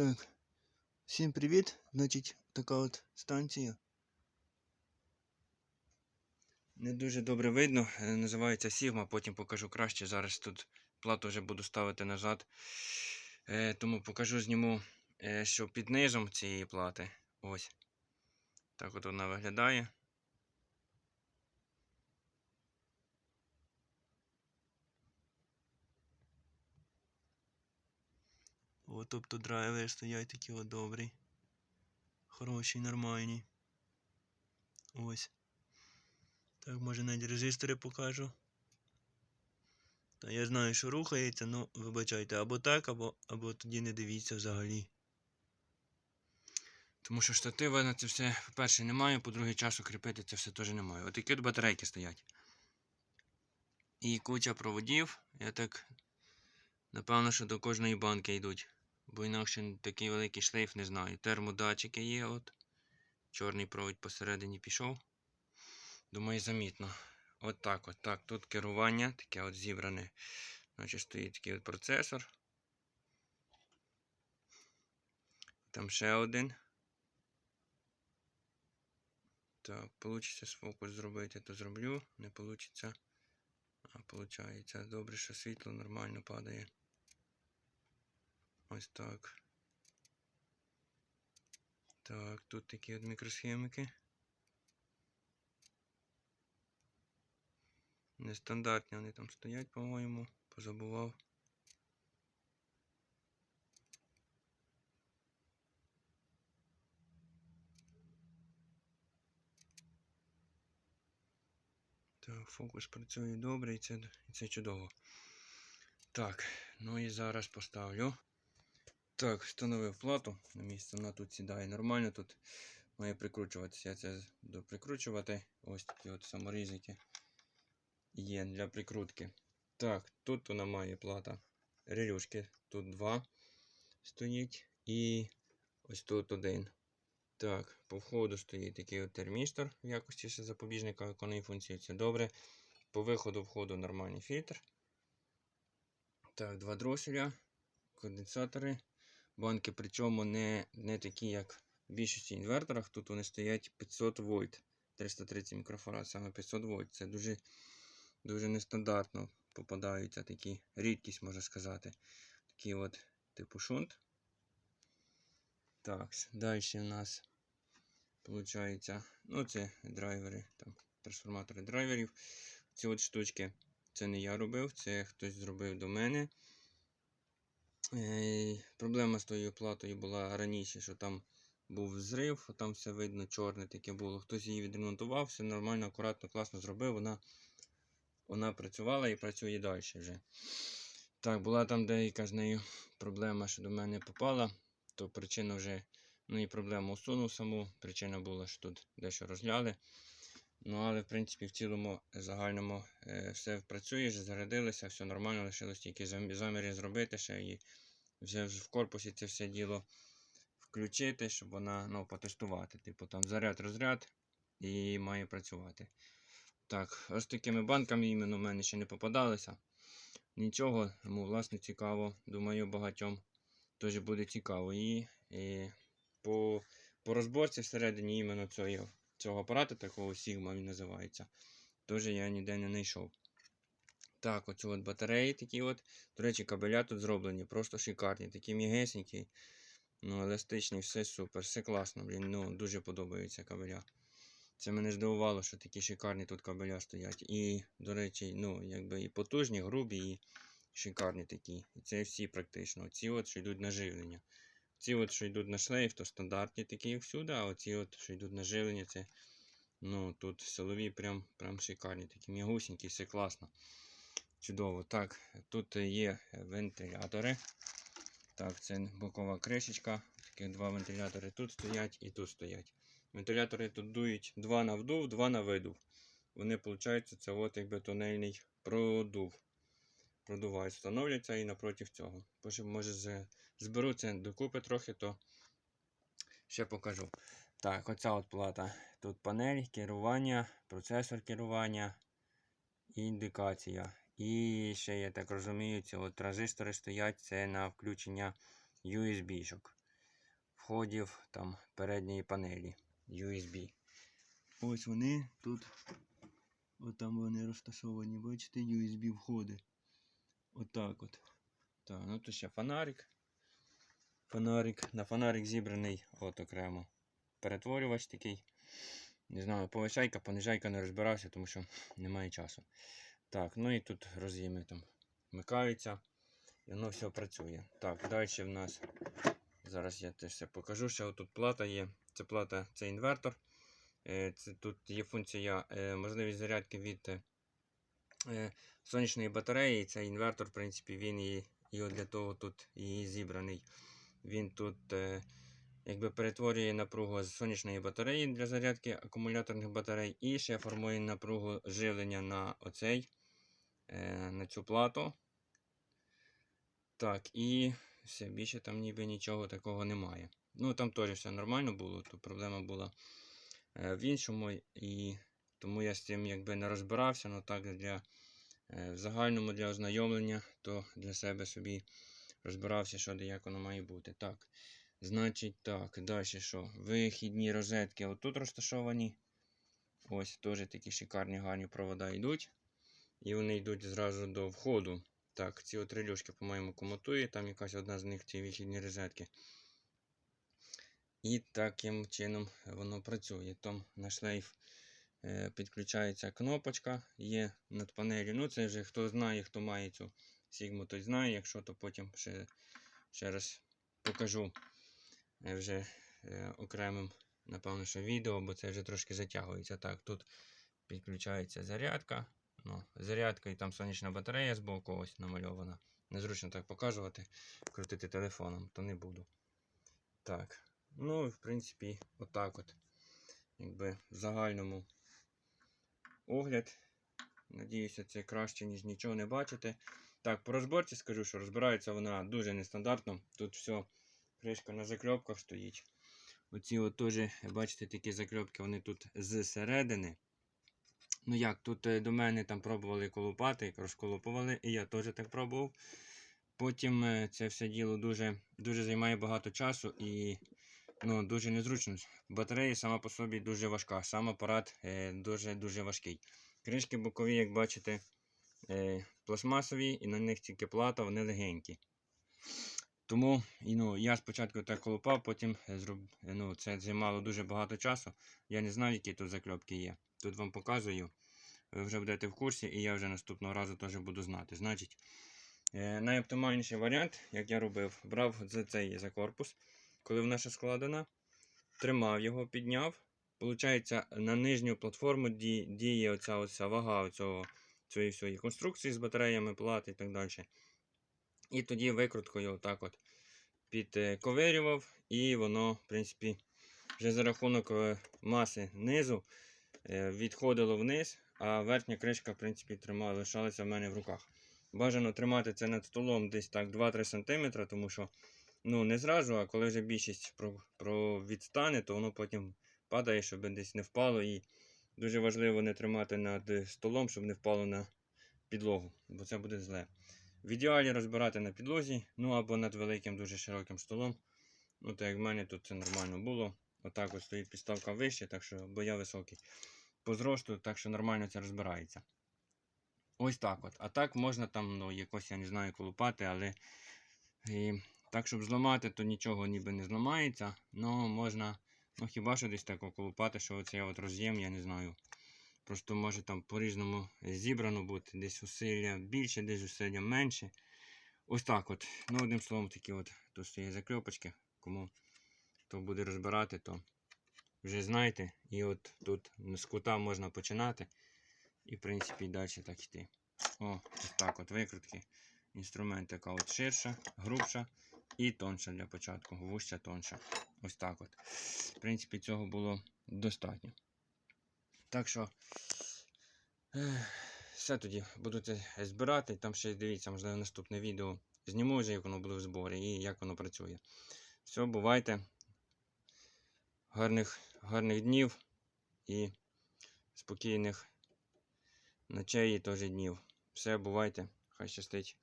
Так. Всім привіт. Значить, така от станція. Не дуже добре видно. е, Називається Sigma, потім покажу краще. Зараз тут плату вже буду ставити назад. Е, тому покажу зніму, е, що під низом цієї плати. Ось. Так от вона виглядає. О, тобто драйвери стоять такі от добрі. Хороші, нормальні. Ось. Так, може навіть резистори покажу. Та я знаю, що рухається, ну вибачайте, або так, або, або тоді не дивіться взагалі. Тому що штатива на це все, по-перше, немає, по-друге, часу кріпити це все теж немає. От такі от батарейки стоять. І куча проводів. Я так, напевно, що до кожної банки йдуть. Бо інакше такий великий шлейф не знаю. Термодатчики є, от. Чорний провід посередині пішов. Думаю, замітно. От так от. Так, тут керування, таке от зібране. Значить, стоїть такий от процесор. Там ще один. Так, получиться фокус зробити, то зроблю. Не получиться. А, получається. Добре, що світло нормально падає. Ось так. Так, тут такі от мікросхемики. Нестандартні вони там стоять, по-моєму. Позабував. Так, фокус працює добре і це, і це чудово. Так, ну і зараз поставлю. Так, встановив плату на місце. Вона тут сідає нормально. Тут має прикручуватися. Я це доприкручувати. Ось такі от саморізики є для прикрутки. Так, тут вона має плата. Релюшки. Тут два стоїть. І ось тут один. Так, по входу стоїть такий от термістор в якості ще запобіжника виконує функцію. Це добре. По виходу входу нормальний фільтр. Так, два дроселя, конденсатори. Банки, причому не, не такі, як в більшості інверторах. Тут вони стоять 500 вольт. 330 мікрофарад, саме 500 вольт. Це дуже, дуже нестандартно попадаються такі рідкість, можна сказати. Такий от типу шунт. Так, далі у нас виходить, ну це драйвери, там, трансформатори драйверів. Ці от штучки, це не я робив, це хтось зробив до мене. Е, Проблема з тою платою була раніше, що там був взрив, там все видно, чорне таке було. Хтось її відремонтував, все нормально, акуратно, класно зробив. Вона вона працювала і працює далі вже. Так, була там деяка з нею проблема, що до мене попала, то причина вже, ну і проблему усунув саму. Причина була, що тут дещо розгляли. Ну, але в принципі в цілому загальному е, все працює, вже зарядилося, все нормально, лишилось тільки зам- заміри зробити ще і вже в корпусі це все діло включити, щоб вона ну, потестувати. Типу там заряд-розряд і має працювати. Так, ось такими банками іменно в мене ще не попадалися. Нічого, тому власне цікаво. Думаю, багатьом теж буде цікаво. І, і по, по розборці всередині іменно цього, цього апарату, такого Sigma він називається, теж я ніде не знайшов. Так, оцю от батареї такі от. До речі, кабеля тут зроблені, просто шикарні. Такі м'ягесенькі, ну, еластичні, все супер, все класно, блін. Ну, дуже подобаються кабеля. Це мене здивувало, що такі шикарні тут кабеля стоять. І, до речі, ну, якби і потужні, грубі, і шикарні такі. І це всі практично. Ці от, що йдуть на живлення. Ці от, що йдуть на шлейф, то стандартні такі, всюди, а оці от, що йдуть на живлення, це ну, тут силові прям, прям шикарні, такі м'ягусінькі, все класно. Чудово. Так, тут є вентилятори. Так, це бокова кришечка. Такі два вентилятори тут стоять і тут стоять. Вентилятори тут дують два на вдув, два на видув. Вони, виходить, це от якби тунельний продув. Продувають, встановляться і напроти цього. Потім, може, з- зберу це докупи трохи, то ще покажу. Так, оця от плата. Тут панель, керування, процесор керування індикація. І ще, я так розумію, ці от транзистори стоять це на включення USB-шок. входів там передньої панелі USB. Ось вони тут. От там вони розташовані, бачите, USB входи. Отак от. Так, ну тут ще фонарик. Фонарик. На фонарик зібраний от окремо. Перетворювач такий. Не знаю, повишайка, понижайка не розбирався, тому що немає часу. Так, ну і тут роз'єми там вмикаються. І воно все працює. Так, далі в нас. Зараз я теж все покажу. Ще отут плата є. Це плата, це інвертор. Е, Це тут є функція е, можливість зарядки від е, сонячної батареї. Цей інвертор, в принципі, він і, і от для того тут і зібраний. Він тут е, якби перетворює напругу з сонячної батареї для зарядки акумуляторних батарей і ще формує напругу живлення на оцей, е, на цю плату. Так, і все, більше там ніби нічого такого немає. Ну, там теж все нормально було, то проблема була е, в іншому, і тому я з цим якби не розбирався, але так для е, в загальному для ознайомлення, то для себе собі розбирався, що де як воно має бути. Так, значить так, далі що? Вихідні розетки отут розташовані. Ось теж такі шикарні гарні провода йдуть. І вони йдуть зразу до входу. Так, ці от релюшки, по-моєму, комутує, там якась одна з них ці вихідні розетки. І таким чином воно працює. Там на шлейф підключається кнопочка, є над панелі. Ну, це вже хто знає, хто має цю Sigma, той знає. Якщо, то потім ще, ще раз покажу е, вже е, окремим, напевно, що відео, бо це вже трошки затягується. Так, тут підключається зарядка. Ну, зарядка і там сонячна батарея з боку ось намальована. Незручно так показувати, крутити телефоном, то не буду. Так. Ну, в принципі, отак от. Якби в загальному огляд. Надіюся, це краще, ніж нічого не бачите. Так, по розборці скажу, що розбирається вона дуже нестандартно. Тут все, кришка на закльопках стоїть. Оці от теж, бачите, такі закльопки, вони тут зсередини. Ну як, тут е, до мене там пробували колупати, розколупували, і я теж так пробував. Потім е, це все діло дуже дуже займає багато часу і ну, дуже незручно. Батарея сама по собі дуже важка, сам апарат е, дуже-дуже важкий. Кришки бокові, як бачите, е, пластмасові, і на них тільки плата, вони легенькі. Тому ну, я спочатку так колупав, потім зроб... ну, це займало дуже багато часу. Я не знаю, які тут закльопки є. Тут вам показую. Ви вже будете в курсі, і я вже наступного разу теж буду знати. Значить, е, найоптимальніший варіант, як я робив, брав за цей за корпус, коли вона ще складена, тримав його, підняв. Получається, на нижню платформу ді- діє оця, оця вага оцього, цієї всієї конструкції з батареями, плати і так далі. І тоді викруткою отак от підковирював, і воно, в принципі, вже за рахунок е, маси низу е, відходило вниз, а верхня кришка, в принципі, тримала, лишалася в мене в руках. Бажано тримати це над столом десь так 2-3 см, тому що ну, не зразу, а коли вже більшість про, про відстане, то воно потім падає, щоб десь не впало. І дуже важливо не тримати над столом, щоб не впало на підлогу, бо це буде зле. В ідеалі розбирати на підлозі, ну або над великим дуже широким столом. Ну, так як в мене тут це нормально було. Отак от стоїть підставка вище, так що, бо я високий. По зросту, так що нормально це розбирається. Ось так от. А так можна там, ну, якось, я не знаю, колупати, але і, так, щоб зламати, то нічого ніби не зламається. Ну, можна, ну хіба що десь так колупати, що оцей от роз'єм, я не знаю. Просто може там по-різному зібрано бути. Десь усилля більше, десь усилля менше. Ось так от. Ну, одним словом, такі от тут є закльопочки. Кому хто буде розбирати, то вже знаєте. І от тут з кута можна починати. І, в принципі, далі так йти. О, ось так от викрутки. Інструмент така от ширша, грубша і тонша для початку. Вуща тонша. Ось так от. В принципі, цього було достатньо. Так що, все тоді буду збирати. Там ще дивіться, можливо, наступне відео зніму вже, як воно буде в зборі і як воно працює. Все, бувайте. Гарних, гарних днів і спокійних ночей і теж днів. Все, бувайте. Хай щастить.